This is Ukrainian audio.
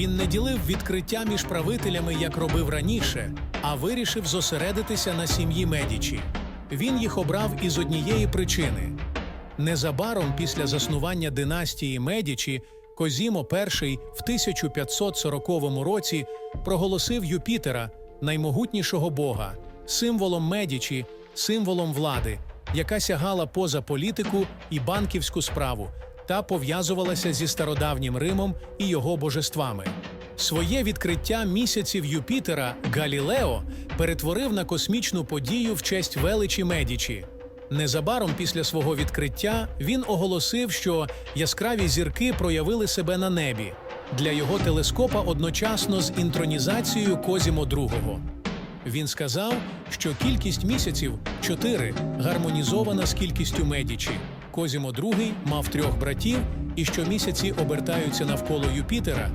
Він не ділив відкриття між правителями, як робив раніше, а вирішив зосередитися на сім'ї Медічі. Він їх обрав із однієї причини. Незабаром після заснування династії Медічі Козімо І в 1540 році проголосив Юпітера, наймогутнішого бога, символом Медічі, символом влади, яка сягала поза політику і банківську справу та пов'язувалася зі стародавнім Римом і його божествами. Своє відкриття місяців Юпітера Галілео перетворив на космічну подію в честь величі Медічі. Незабаром після свого відкриття він оголосив, що яскраві зірки проявили себе на небі для його телескопа одночасно з інтронізацією Козімо II. Він сказав, що кількість місяців чотири гармонізована з кількістю Медічі. Козімо II мав трьох братів, і що місяці обертаються навколо Юпітера,